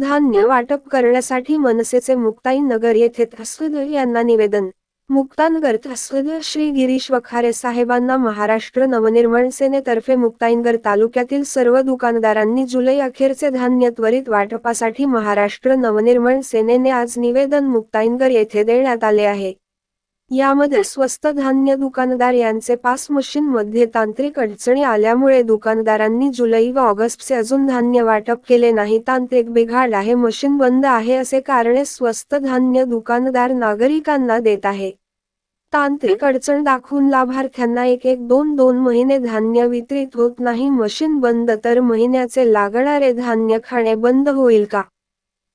धान्य वाटप करण्यासाठी मनसेचे मुक्ताई नगर येथे त्रस्वद यांना निवेदन. मुक्तानगर त्रस्वद श्री गिरीश वखारे साहेबांना महाराष्ट्र नवनिर्माण सेनेतर्फे मुक्ताईनगर तालुक्यातील सर्व दुकानदारांनी जुलै अखेरचे धान्य त्वरित वाटपासाठी महाराष्ट्र नवनिर्माण सेनेने आज निवेदन मुक्ताईनगर येथे देण्यात आले आहे. यामध्ये स्वस्त धान्य दुकानदार यांचे पास मशीनमध्ये तांत्रिक अडचणी आल्यामुळे दुकानदारांनी जुलै व ऑगस्टचे अजून धान्य वाटप केले नाही. तांत्रिक बिघाड आहे मशीन बंद आहे असे कारणे स्वस्त धान्य दुकानदार नागरिकांना देत आहे. तांत्रिक अडचण दाखवून लाभार्थ्यांना एक एक दोन दोन महिने धान्य वितरित होत नाही. मशीन बंद तर महिन्याचे लागणारे धान्य खाणे बंद होईल का?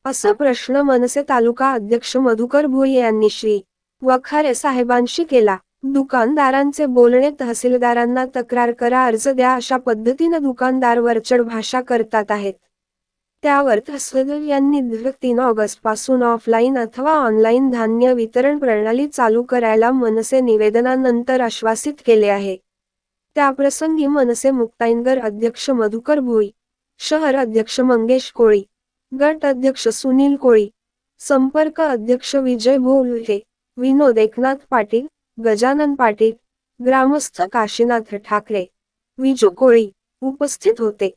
असा प्रश्न मनसे तालुका अध्यक्ष मधुकर भोई यांनी श्री. वखारे साहेबांशी केला. दुकानदारांचे बोलणे तहसीलदारांना तक्रार करा अर्ज द्या अशा पद्धतीनं दुकानदार वरचढ भाषा करतात आहेत. त्यावर तहसीलदार यांनी तीन ऑगस्टपासून ऑफलाईन अथवा ऑनलाईन धान्य वितरण प्रणाली चालू करायला मनसे निवेदनानंतर आश्वासित केले आहे. त्याप्रसंगी मनसे मुक्ताईनगर अध्यक्ष मधुकर भोई शहर अध्यक्ष मंगेश कोळी गट अध्यक्ष सुनील कोळी संपर्क अध्यक्ष विजय भोलहे विनोद एकनाथ पाटील गजानन पाटील ग्रामस्थ काशीनाथ ठाकरे विजू कोळी उपस्थित होते.